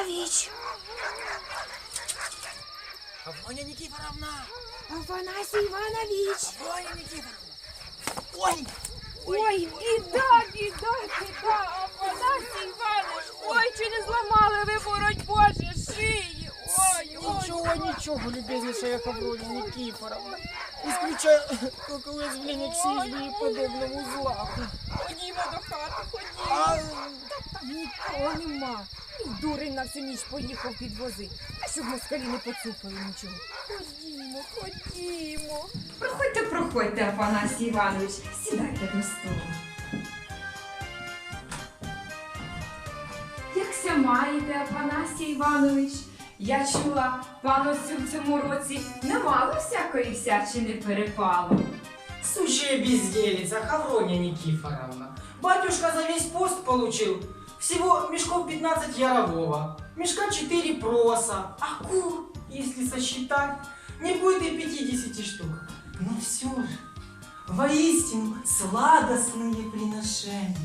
Иванович! Афоня Никифоровна! Афанасий Иванович! Афоня Никифоровна! Ой! Ой, біда, біда, біда, Афанасій Іванович, ой, чи не зламали ви, боронь Боже, шиї, ой, ой. Ничего, ничего, любезнейшая Хавроня Никифоровна. Исключая только уязвление к службе и подобному злаху. Ходімо до хати, ходімо. А, Там нікого нема. Дурень на всю ніч поїхав під вози. А щоб москалі не поцупили нічого. Ходімо, ходімо. Проходьте, проходьте, Афанасій Іванович, сідайте до столу. Якся маєте, Афанасій Іванович? Я чула, панусю в цьому році немало всякої всячини перепало. Сущая безделица, Хаврония Никифоровна. Батюшка за весь пост получил всего мешков 15 ярового, мешка 4 проса, а кур, если сосчитать, не будет и 50 штук. Но все же, воистину сладостные приношения.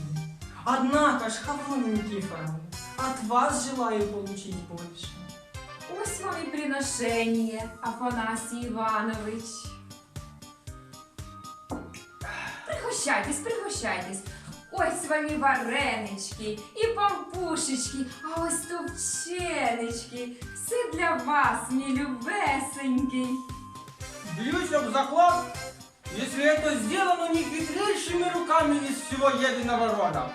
Однако ж, Хаврония Никифоровна, от вас желаю получить больше. Ось вам і приношення, Афанасій Іванович. Пригощайтесь, пригощайтесь. Ось вам і варенички, і пампушечки, а ось товченички. Все для вас, мій любесенький. Бьюсь об заклад, если это сделано не хитрейшими руками из всего единого рода.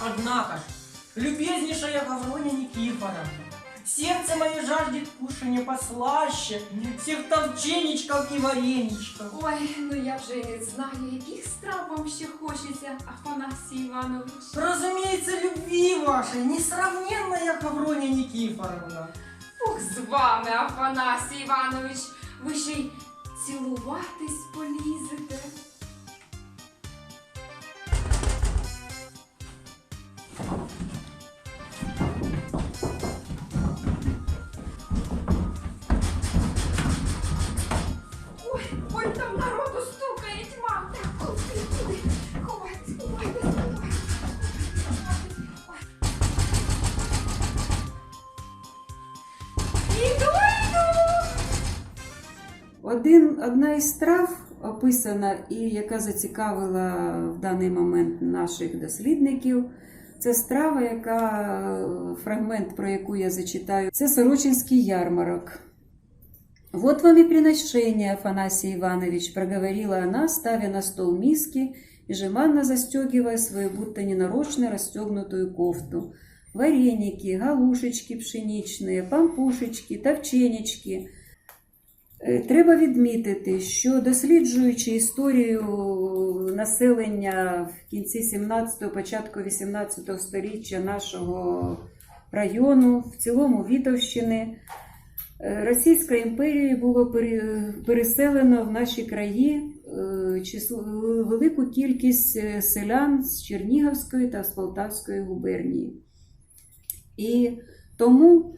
Однако ж, любезнейшая Гавроня Никифоровна, сердце мое жаждет кушанья послаще, всех толченичков и вареничков. Ой, ну я вже не знаю, яких страв вам ще хочеться, Афанасій Іванович. Разумеется, любви вашей, несравненная Гавроня Никифоровна. Бог з вами, Афанасій Іванович. Ви ще й цілуватись полізете. Один, одна із страв описана і яка зацікавила в даний момент наших дослідників. Це страва, яка фрагмент, про яку я зачитаю, це Сорочинський ярмарок. «Вот вам и приношение, Афанасий Иванович», — проговорила она, ставя на стол миски и жеманно застегивая свою будто ненарочно расстегнутую кофту. Вареники, галушечки пшеничные, пампушечки, товченечки — Е, Треба відмітити, що досліджуючи історію населення в кінці 17-го, початку 18 століття нашого району, в цілому Вітовщини, е, Російською імперією було переселено в наші краї е, велику кількість е, селян з Чернігівської та з Полтавської губернії. І тому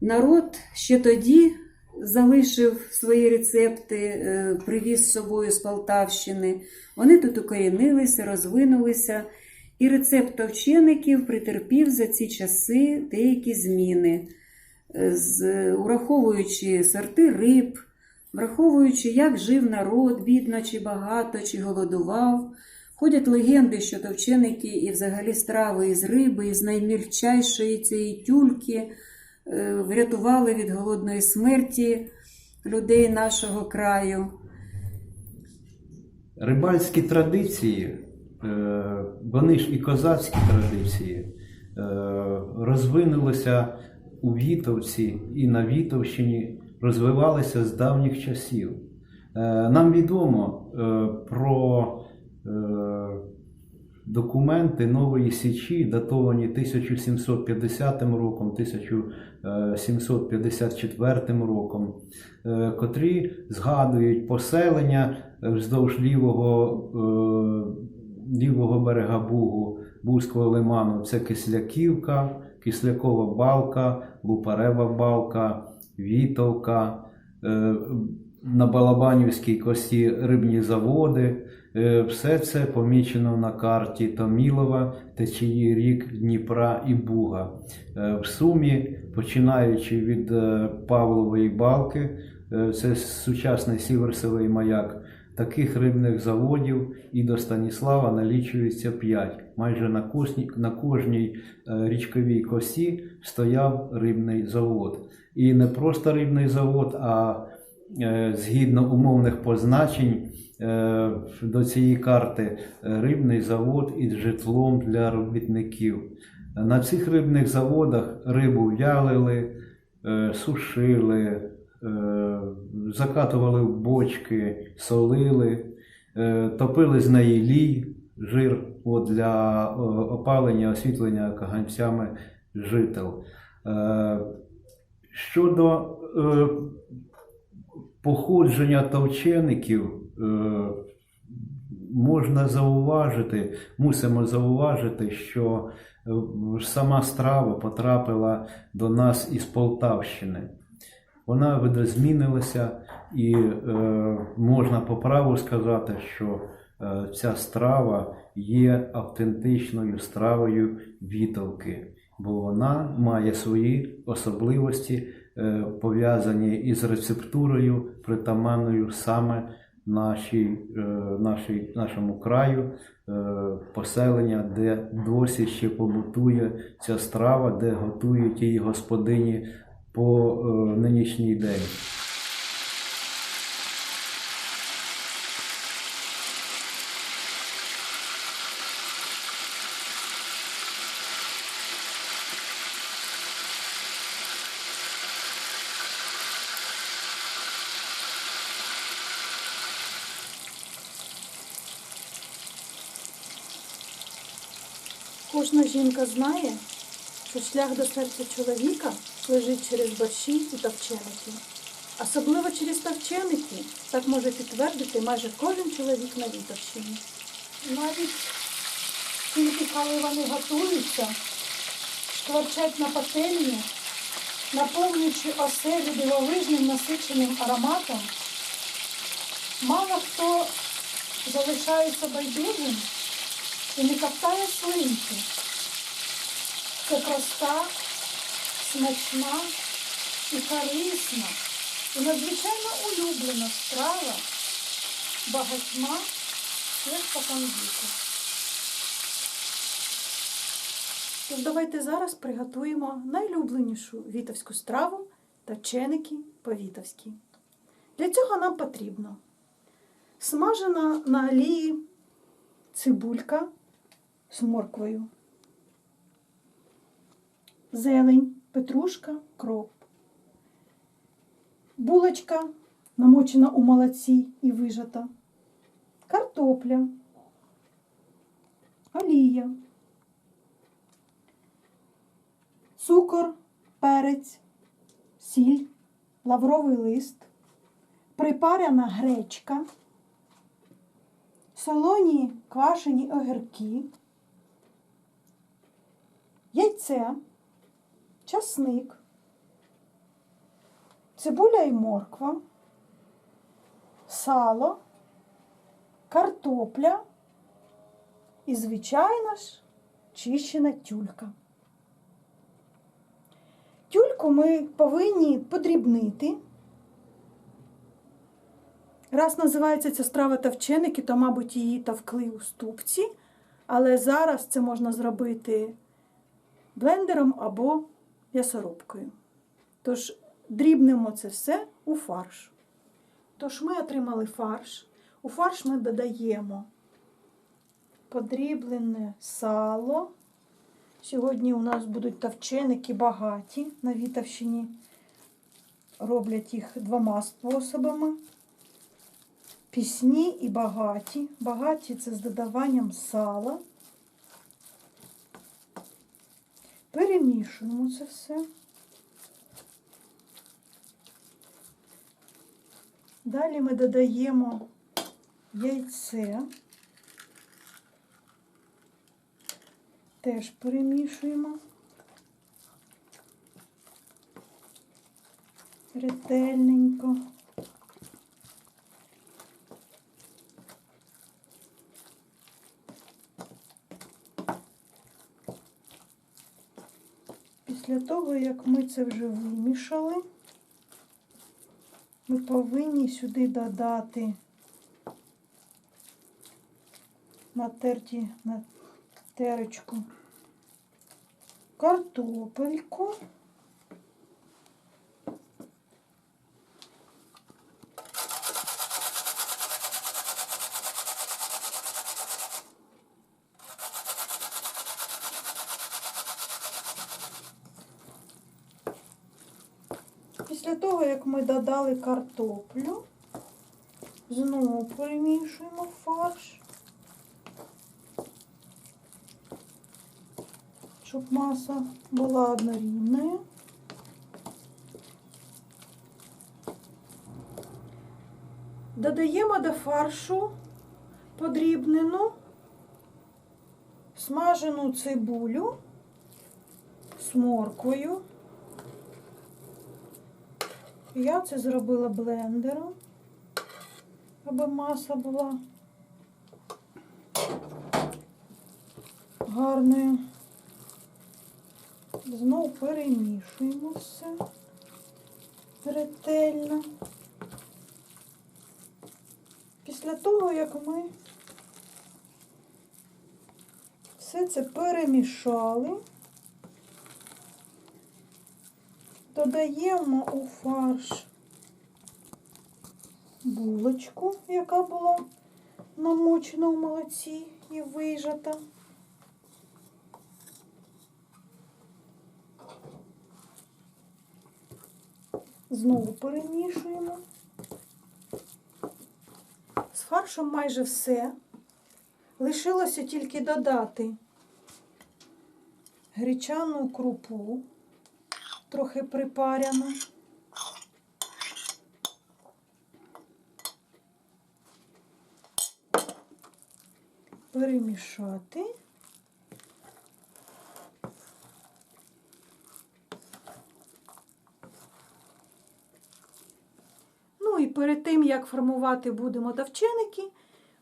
народ ще тоді залишив свої рецепти, е, привіз з собою з Полтавщини. Вони тут укорінилися, розвинулися, і рецепт овчеників притерпів за ці часи деякі зміни, Е, ураховуючи сорти риб, враховуючи, як жив народ, бідно чи багато, чи голодував. Ходять легенди, що товченики і взагалі страви із риби, із наймільчайшої цієї тюльки врятували від голодної смерті людей нашого краю. Рибальські традиції, е, вони ж і козацькі традиції, е, розвинулися у Вітовці і на Вітовщині, розвивалися з давніх часів. Е, Нам відомо е, про е, документи Нової Січі, датовані 1750 роком, 1754 роком, е, котрі згадують поселення вздовж лівого, е, лівого берега Бугу, Бузького лиману. Це Кисляківка, Кислякова балка, Лупарева балка, Вітовка. е, На Балабанівській косі рибні заводи. Е, Все це помічено на карті Томілова, течії рік Дніпра і Буга. Е, В сумі, починаючи від е, Павлової балки, це сучасний сіверсовий маяк, таких рибних заводів і до Станіслава налічується 5. Майже на кожній, на кожній річковій косі стояв рибний завод. І не просто рибний завод, а згідно умовних позначень до цієї карти е, рибний завод із житлом для робітників. На цих рибних заводах рибу в'ялили, е, сушили, е, закатували в бочки, солили, е, топили з неї лій, жир для е, опалення, освітлення каганцями жител. Е, Щодо е, походження товчеників, е, можна зауважити, мусимо зауважити, що е, сама страва потрапила до нас із Полтавщини. Вона видозмінилася, і е, можна по праву сказати, що е, ця страва є автентичною стравою вітовки, бо вона має свої особливості, е, пов'язані із рецептурою, притаманною саме наші нашій, нашому краю, е, поселення, де досі ще побутує ця страва, де готують її господині по е, нинішній день. Кожна жінка знає, що шлях до серця чоловіка лежить через борщі і товченики. Особливо через товченики, так може підтвердити майже кожен чоловік на Вітовщині. Навіть тільки коли вони готуються, шкварчать на пательні, наповнюючи оселю дивовижним насиченим ароматом, мало хто залишається байдужим і не ковтає слинки. Це проста, смачна і корисна, і надзвичайно улюблена страва багатьма покандітів. Тож давайте зараз приготуємо найлюбленішу вітовську страву та ченики по-вітовськи. Для цього нам потрібно смажена на олії цибулька з морквою, зелень, петрушка, кроп, булочка, намочена у молоці і вижата, картопля, олія, цукор, перець, сіль, лавровий лист, припарена гречка солоні квашені огірки, яйце, часник, цибуля і морква, сало, картопля і, звичайно ж, чищена тюлька. Тюльку ми повинні подрібнити. Раз називається ця страва тавченики, то, мабуть, її тавкли у ступці, але зараз це можна зробити блендером або м'ясорубкою. Тож дрібнемо це все у фарш. Тож ми отримали фарш. У фарш ми додаємо подріблене сало. Сьогодні у нас будуть тавченики багаті на Вітавщині. Роблять їх двома способами. Пісні і багаті. Багаті це з додаванням сала. Перемішуємо це все. Далі ми додаємо яйце. Теж перемішуємо. Ретельненько. Після того, як ми це вже вимішали, ми повинні сюди додати натерті на терочку картопельку. Після того, як ми додали картоплю, знову перемішуємо фарш, щоб маса була однорідною. Додаємо до фаршу подрібнену смажену цибулю з морквою. Я це зробила блендером, аби маса була гарною. Знову перемішуємо все ретельно. Після того, як ми все це перемішали, додаємо у фарш булочку, яка була намочена в молоці і вижата. Знову перемішуємо. З фаршем майже все. Лишилося тільки додати гречану крупу, трохи припаряну. Перемішати. Ну і перед тим, як формувати будемо тавченики,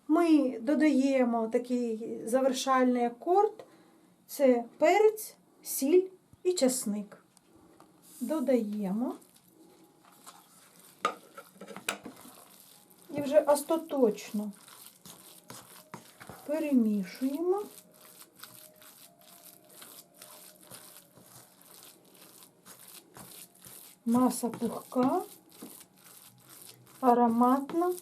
ми додаємо такий завершальний акорд. Це перець, сіль і часник. Додаємо. І вже остаточно перемішуємо. Маса пухка, ароматна.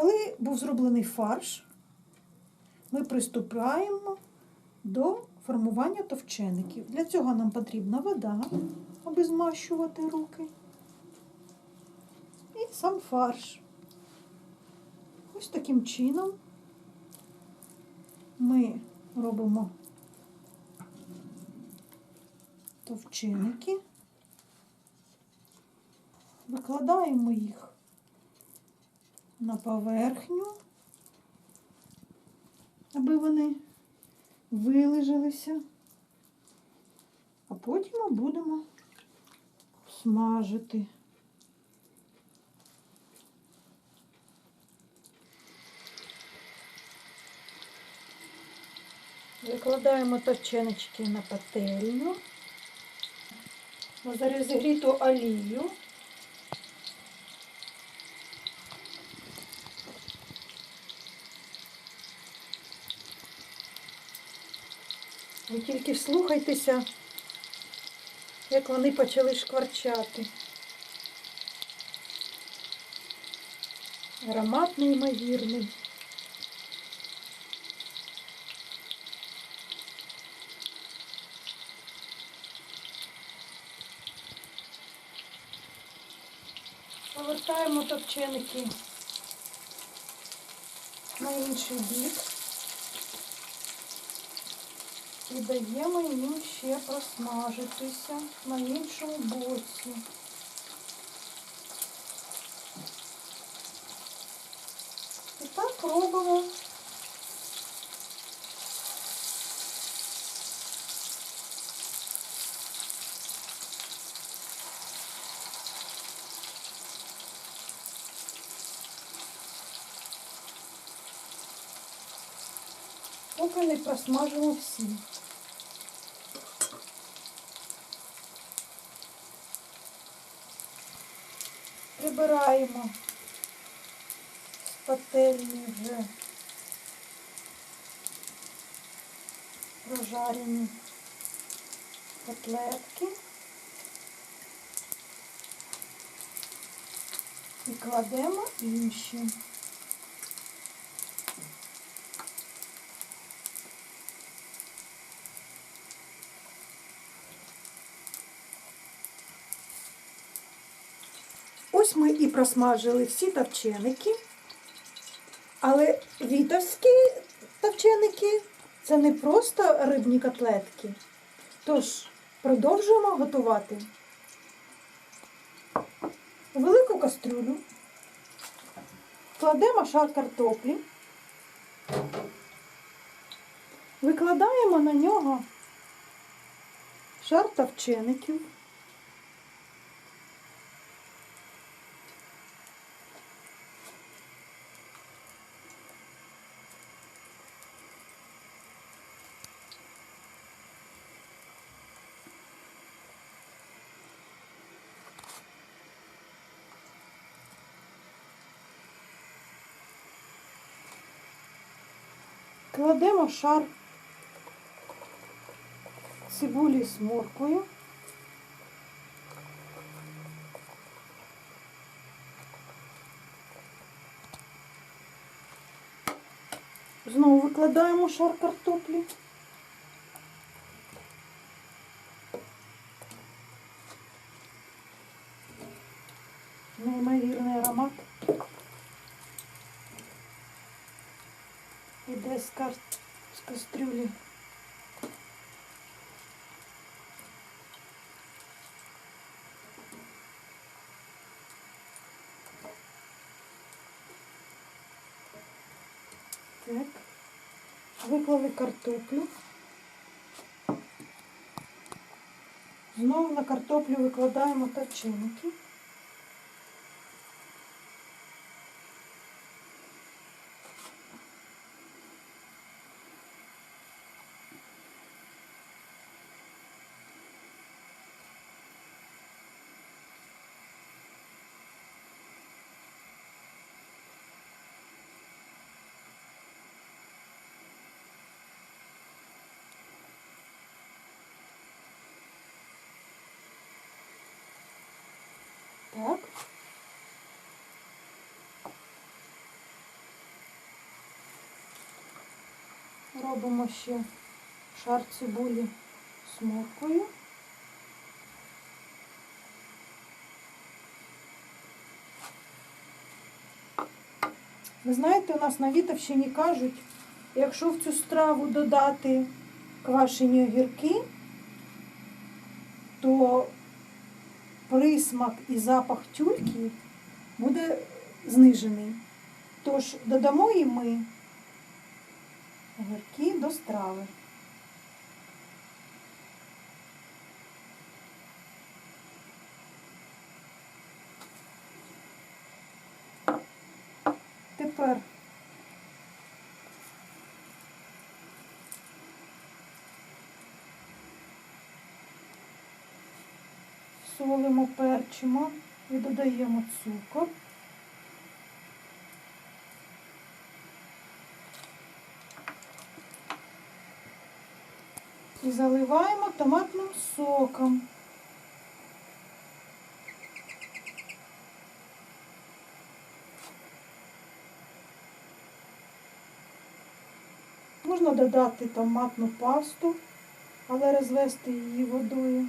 Коли був зроблений фарш, ми приступаємо до формування товчеників. Для цього нам потрібна вода, аби змащувати руки. І сам фарш. Ось таким чином ми робимо товченики, викладаємо їх на поверхню, аби вони вилежалися, а потім ми будемо смажити. Викладаємо товченички на пательню, на розігріту олію. Ви тільки слухайтеся, як вони почали шкварчати. Аромат неймовірний. Повертаємо топченики на інший бік і даємо їм ще просмажитися на іншому боці. І так робимо. Поки не просмажимо всі. Прибираємо з пательні вже. Прожарені котлетки. І кладемо інші. Ось ми і просмажили всі товченики. Але вітовські товченики це не просто рибні котлетки. Тож продовжуємо готувати. Велику кастрюлю кладемо шар картоплі, викладаємо на нього шар товчеників. Кладемо шар цибулі з моркою. Знову викладаємо шар картоплі. Неймовірний аромат. Іде з, кар... з кастрюлі. Так. Виклали картоплю. Знову на картоплю викладаємо товчинки. Так. Робимо ще шар цибулі з морквою. Ви знаєте, у нас на Вітовщині кажуть, якщо в цю страву додати квашені огірки, то присмак і запах тюльки буде знижений. Тож додамо і ми огірки до страви. Тепер солимо, перчимо і додаємо цукор. І заливаємо томатним соком. Можна додати томатну пасту, але розвести її водою.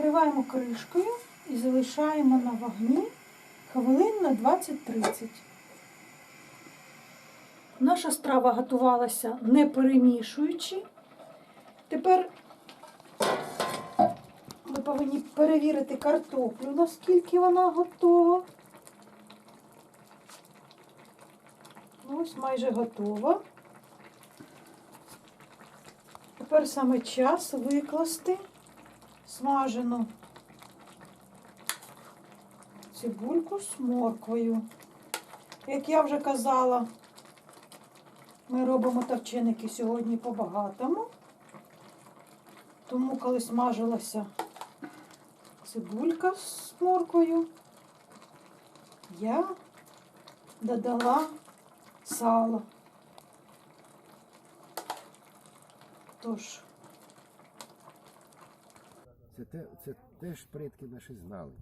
Накриваємо кришкою і залишаємо на вогні хвилин на 20-30. Наша страва готувалася не перемішуючи. Тепер ми повинні перевірити картоплю, наскільки вона готова. Ось майже готова. Тепер саме час викласти смажену цибульку з морквою. Як я вже казала, ми робимо тавченики сьогодні по-багатому. Тому, коли смажилася цибулька з морквою, я додала сало. Тож, Це, те, це теж предки наші знали.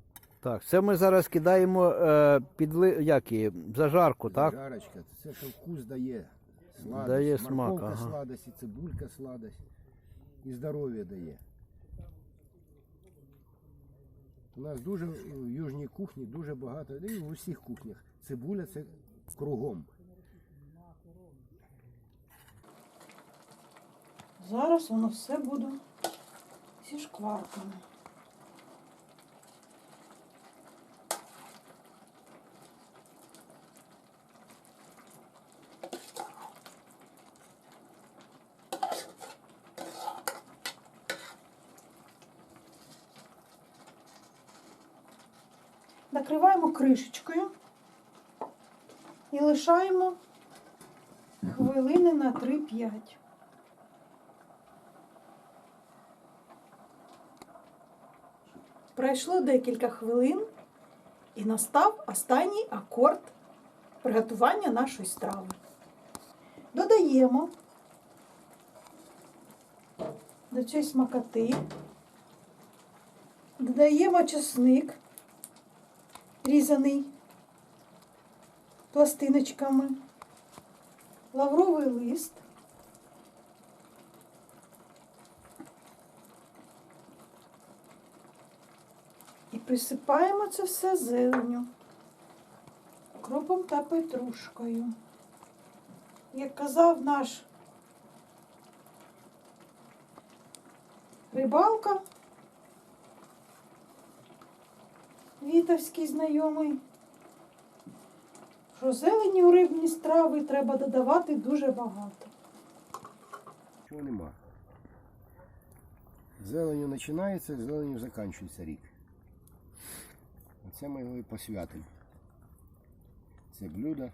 Так, це ми зараз кидаємо е, під як її, зажарку, так? Жарочка, це що вкус дає. Сладость. Дає смак, Морковка ага. сладость, і цибулька сладость. І здоров'я дає. У нас дуже в южній кухні дуже багато, і в усіх кухнях. Цибуля це кругом. зараз воно все буде зі шкварками. Накриваємо кришечкою і лишаємо хвилини на 3-5. Пройшло декілька хвилин і настав останній акорд приготування нашої страви. Додаємо до цієї смакоти, додаємо чесник, різаний пластиночками, лавровий лист. Присипаємо це все зеленню, кропом та петрушкою. Як казав наш рибалка, вітовський знайомий, що зелені у рибні страви треба додавати дуже багато. Чого нема. Зеленю починається, зеленю закінчується рік. Оце ми його посвятимо. Це блюдо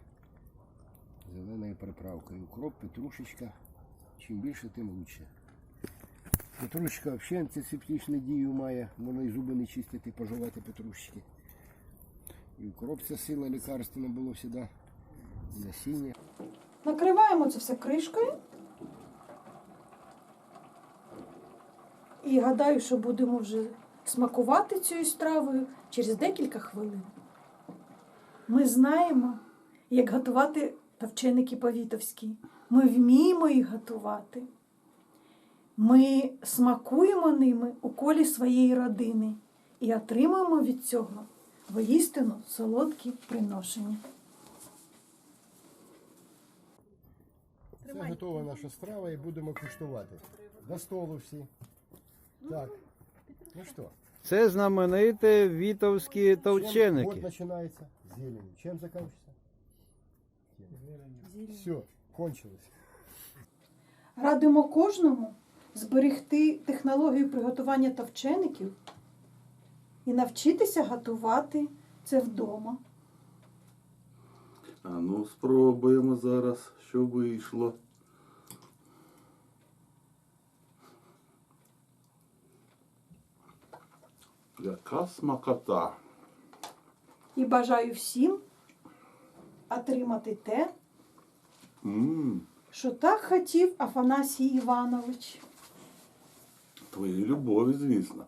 зеленою приправкою. Укроп, петрушечка. Чим більше, тим краще. Петрушечка взагалі антисептичну дію має, воно і зуби не чистити, пожувати петрушечки. І укроп це сила лікарственна було завжди. Насіння. Накриваємо це все кришкою. І гадаю, що будемо вже смакувати цією стравою через декілька хвилин. Ми знаємо, як готувати тавченики повітовські. Ми вміємо їх готувати. Ми смакуємо ними у колі своєї родини і отримуємо від цього воістину солодкі приношення. Це готова наша страва і будемо куштувати. До столу всі. Так. Ну що, Це знамениті вітовські чем товченики. год починається? Зеленью. Чем заканчивается? Все, кончилось. Радимо кожному зберегти технологію приготування тавчеників і навчитися готувати це вдома. А ну, спробуємо зараз, що вийшло. Яка смакота. І бажаю всім отримати те, mm. що так хотів Афанасій Іванович. твоєї любові, звісно.